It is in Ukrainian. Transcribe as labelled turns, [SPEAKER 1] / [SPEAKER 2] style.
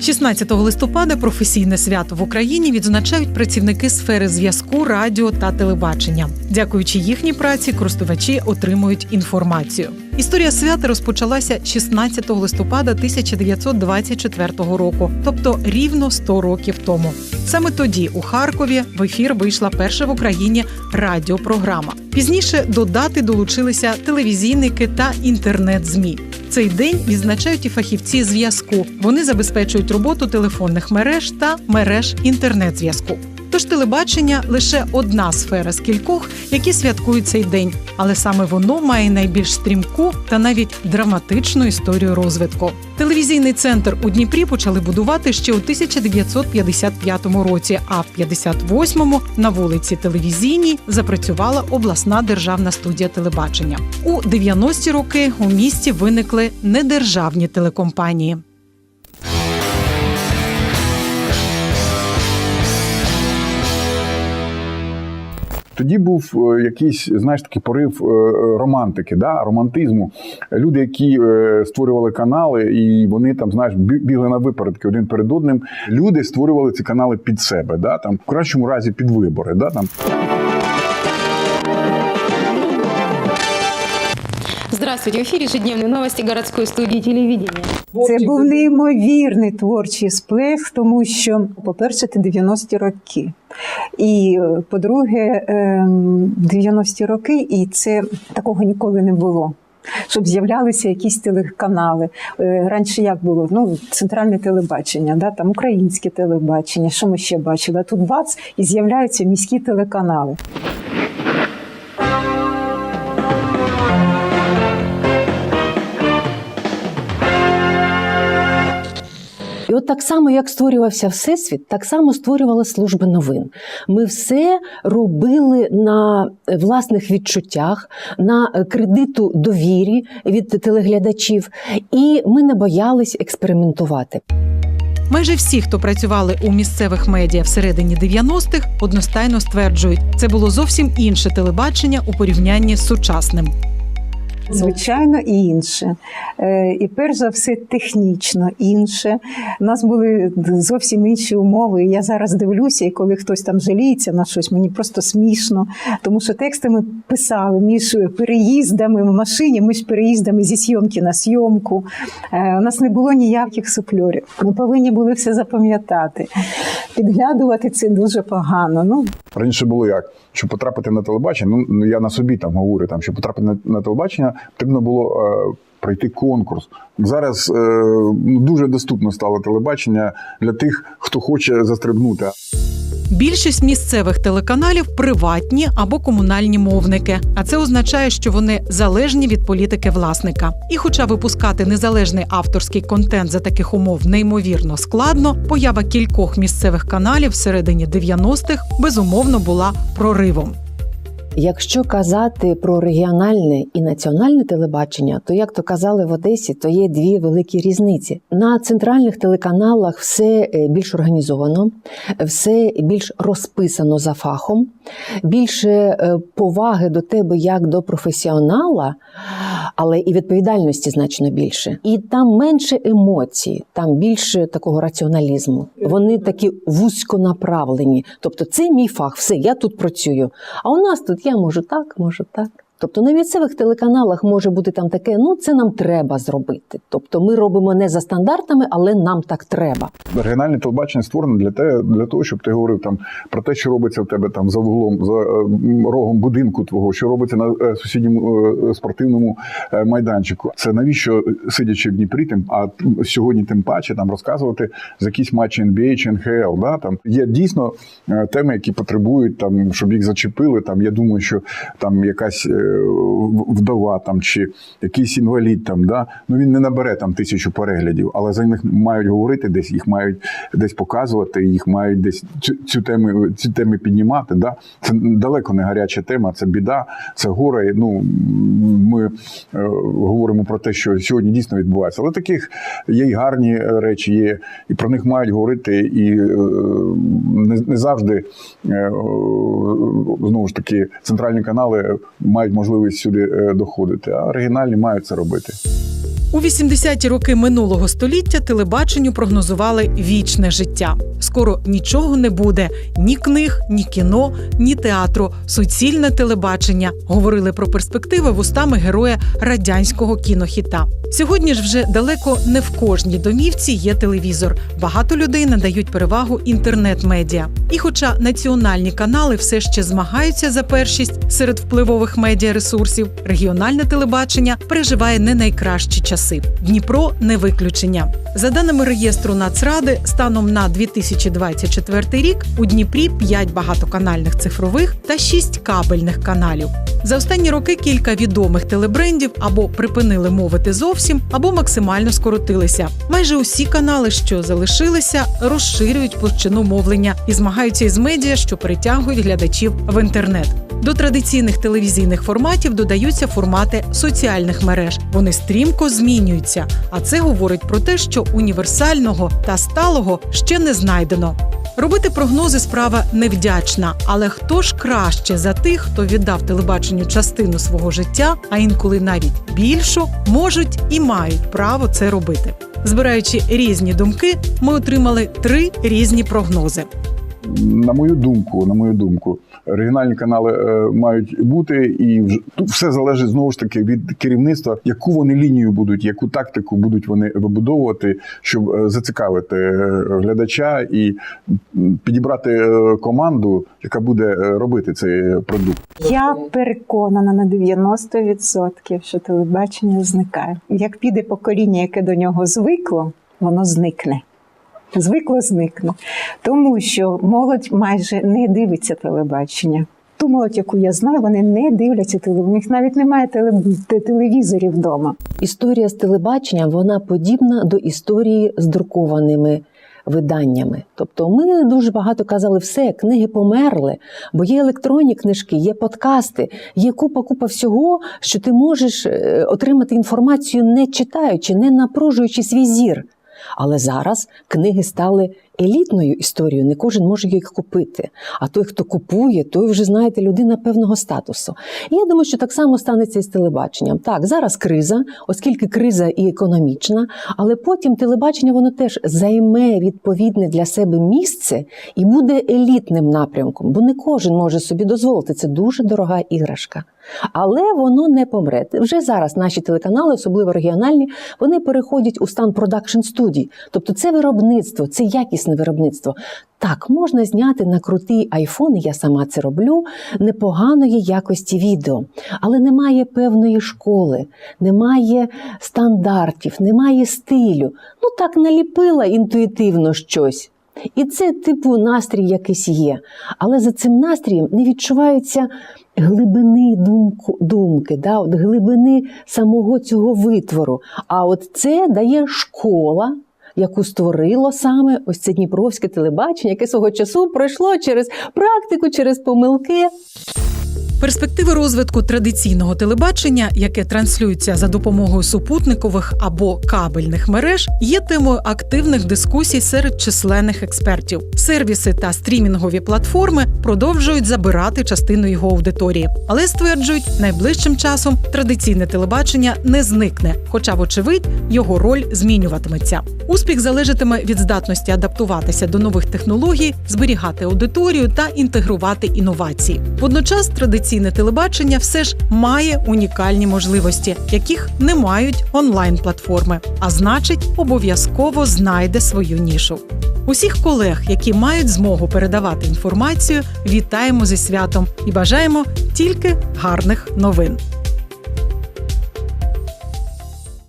[SPEAKER 1] 16 листопада професійне свято в Україні відзначають працівники сфери зв'язку, радіо та телебачення. Дякуючи їхній праці, користувачі отримують інформацію. Історія свята розпочалася 16 листопада 1924 року, тобто рівно 100 років тому. Саме тоді у Харкові в ефір вийшла перша в Україні радіопрограма. Пізніше до дати долучилися телевізійники та інтернет-змі. Цей день відзначають і фахівці зв'язку. Вони забезпечують роботу телефонних мереж та мереж інтернет-зв'язку. Тож телебачення лише одна сфера з кількох, які святкують цей день, але саме воно має найбільш стрімку та навіть драматичну історію розвитку. Телевізійний центр у Дніпрі почали будувати ще у 1955 році. А в 58-му на вулиці Телевізійній запрацювала обласна державна студія телебачення. У 90-ті роки у місті виникли недержавні телекомпанії.
[SPEAKER 2] Тоді був е, якийсь, знаєш, такий порив е, романтики, да? романтизму. Люди, які е, створювали канали, і вони там, знаєш, бігли на випередки один перед одним. Люди створювали ці канали під себе, да? там, в кращому разі під вибори. Да? Там.
[SPEAKER 3] Здравствуйте, в эфире ежедневные новости городской студии телевидения.
[SPEAKER 4] Це був неймовірний творчий сплеск, тому що, по-перше, це 90-ті роки. І, е, по-друге, ем, 90-ті роки, і це такого ніколи не було. Щоб з'являлися якісь телеканали. Е, Раніше як було? Ну, центральне телебачення, да? там українське телебачення. Що ми ще бачили? А тут бац, і з'являються міські телеканали.
[SPEAKER 5] І от так само, як створювався Всесвіт, так само створювала служба новин. Ми все робили на власних відчуттях, на кредиту довірі від телеглядачів, і ми не боялись експериментувати.
[SPEAKER 1] Майже всі, хто працювали у місцевих медіа всередині 90-х, одностайно стверджують, це було зовсім інше телебачення у порівнянні з сучасним.
[SPEAKER 4] Звичайно, і інше. Е, І перш за все, технічно інше. У нас були зовсім інші умови. Я зараз дивлюся, і коли хтось там жаліється на щось, мені просто смішно. Тому що тексти ми писали між переїздами в машині, між переїздами зі зйомки на зйомку. Е, У нас не було ніяких суфльорів. Ми повинні були все запам'ятати. Підглядувати це дуже погано. Ну,
[SPEAKER 2] Раніше було як? Щоб потрапити на телебачення, ну, ну я на собі там говорю, там, щоб потрапити на, на телебачення, потрібно було е, пройти конкурс. Зараз е, ну, дуже доступно стало телебачення для тих, хто хоче застрибнути.
[SPEAKER 1] Більшість місцевих телеканалів приватні або комунальні мовники, а це означає, що вони залежні від політики власника. І, хоча випускати незалежний авторський контент за таких умов неймовірно складно, поява кількох місцевих каналів всередині 90-х безумовно була проривом.
[SPEAKER 5] Якщо казати про регіональне і національне телебачення, то як то казали в Одесі, то є дві великі різниці. На центральних телеканалах все е, більш організовано, все більш розписано за фахом, більше е, поваги до тебе як до професіонала, але і відповідальності значно більше. І там менше емоцій, там більше такого раціоналізму. Вони такі вузьконаправлені. Тобто, це мій фах, все, я тут працюю. А у нас тут я можу так, можу так. Тобто на місцевих телеканалах може бути там таке, ну це нам треба зробити. Тобто ми робимо не за стандартами, але нам так треба.
[SPEAKER 2] Регіональне телебачення створено для те, для того, щоб ти говорив там про те, що робиться в тебе там за вуглом, за е, рогом будинку твого, що робиться на е, сусідньому е, спортивному майданчику. Це навіщо сидячи в Дніпрі, тим а сьогодні тим паче там розказувати за якісь матчі NBA чи НХЛ. Да там є дійсно теми, які потребують там, щоб їх зачепили. Там я думаю, що там якась вдова там чи якийсь інвалід там, да ну він не набере там тисячу переглядів, але за них мають говорити десь, їх мають десь показувати, їх мають десь цю, цю тему ці теми піднімати. Да? Це далеко не гаряча тема, це біда, це горе. Ну ми е, говоримо про те, що сьогодні дійсно відбувається. Але таких є й гарні речі, є і про них мають говорити, і е, не, не завжди е, знову ж таки центральні канали мають можливість сюди е, доходити, а оригінальні мають це робити.
[SPEAKER 1] У 80-ті роки минулого століття телебаченню прогнозували вічне життя. Скоро нічого не буде: ні книг, ні кіно, ні театру. Суцільне телебачення говорили про перспективи вустами героя радянського кінохіта. Сьогодні ж вже далеко не в кожній домівці є телевізор. Багато людей надають перевагу інтернет-медіа. І, хоча національні канали все ще змагаються за першість серед впливових медіаресурсів, регіональне телебачення переживає не найкращі часи. Дніпро не виключення. За даними реєстру Нацради, станом на 2024 рік у Дніпрі 5 багатоканальних цифрових та 6 кабельних каналів. За останні роки кілька відомих телебрендів або припинили мовити зовсім, або максимально скоротилися. Майже усі канали, що залишилися, розширюють площину мовлення і змагаються із медіа, що притягують глядачів в інтернет. До традиційних телевізійних форматів додаються формати соціальних мереж. Вони стрімко змінюються. А це говорить про те, що універсального та сталого ще не знайдено. Робити прогнози справа невдячна, але хто ж краще за тих, хто віддав телебаченню частину свого життя, а інколи навіть більшу, можуть і мають право це робити. Збираючи різні думки, ми отримали три різні прогнози.
[SPEAKER 2] На мою думку, на мою думку, регіональні канали е, мають бути, і тут все залежить знову ж таки від керівництва, яку вони лінію будуть, яку тактику будуть вони вибудовувати, щоб е, зацікавити е, глядача і підібрати команду, яка буде робити цей продукт.
[SPEAKER 4] Я переконана на 90%, що телебачення зникає. Як піде покоління, яке до нього звикло, воно зникне. Звикло зникне. Тому що молодь майже не дивиться телебачення. Ту молодь, яку я знаю, вони не дивляться телебачення. У них навіть немає теле- телевізорів вдома.
[SPEAKER 5] Історія з телебаченням вона подібна до історії з друкованими виданнями. Тобто ми дуже багато казали, все, книги померли, бо є електронні книжки, є подкасти, є купа купа всього, що ти можеш е, отримати інформацію не читаючи, не напружуючи свій зір. Але зараз книги стали елітною історією, не кожен може їх купити. А той, хто купує, той вже знаєте, людина певного статусу. І я думаю, що так само станеться і з телебаченням. Так, зараз криза, оскільки криза і економічна, але потім телебачення воно теж займе відповідне для себе місце і буде елітним напрямком, бо не кожен може собі дозволити. Це дуже дорога іграшка. Але воно не помре. Вже зараз наші телеканали, особливо регіональні, вони переходять у стан продакшн студій. Тобто це виробництво, це якісне виробництво. Так, можна зняти на крутий айфон, я сама це роблю, непоганої якості відео, але немає певної школи, немає стандартів, немає стилю. Ну так наліпила інтуїтивно щось. І це типу настрій якийсь є. Але за цим настроєм не відчуваються глибини думку, думки, да, от глибини самого цього витвору. А от це дає школа, яку створило саме ось це Дніпровське телебачення, яке свого часу пройшло через практику, через помилки.
[SPEAKER 1] Перспективи розвитку традиційного телебачення, яке транслюється за допомогою супутникових або кабельних мереж, є темою активних дискусій серед численних експертів. Сервіси та стрімінгові платформи продовжують забирати частину його аудиторії, але стверджують, найближчим часом традиційне телебачення не зникне, хоча, вочевидь, його роль змінюватиметься. Успіх залежатиме від здатності адаптуватися до нових технологій, зберігати аудиторію та інтегрувати інновації. Водночас традиційне телебачення все ж має унікальні можливості, яких не мають онлайн-платформи, а значить, обов'язково знайде свою нішу. Усіх колег, які мають змогу передавати інформацію, вітаємо зі святом і бажаємо тільки гарних новин.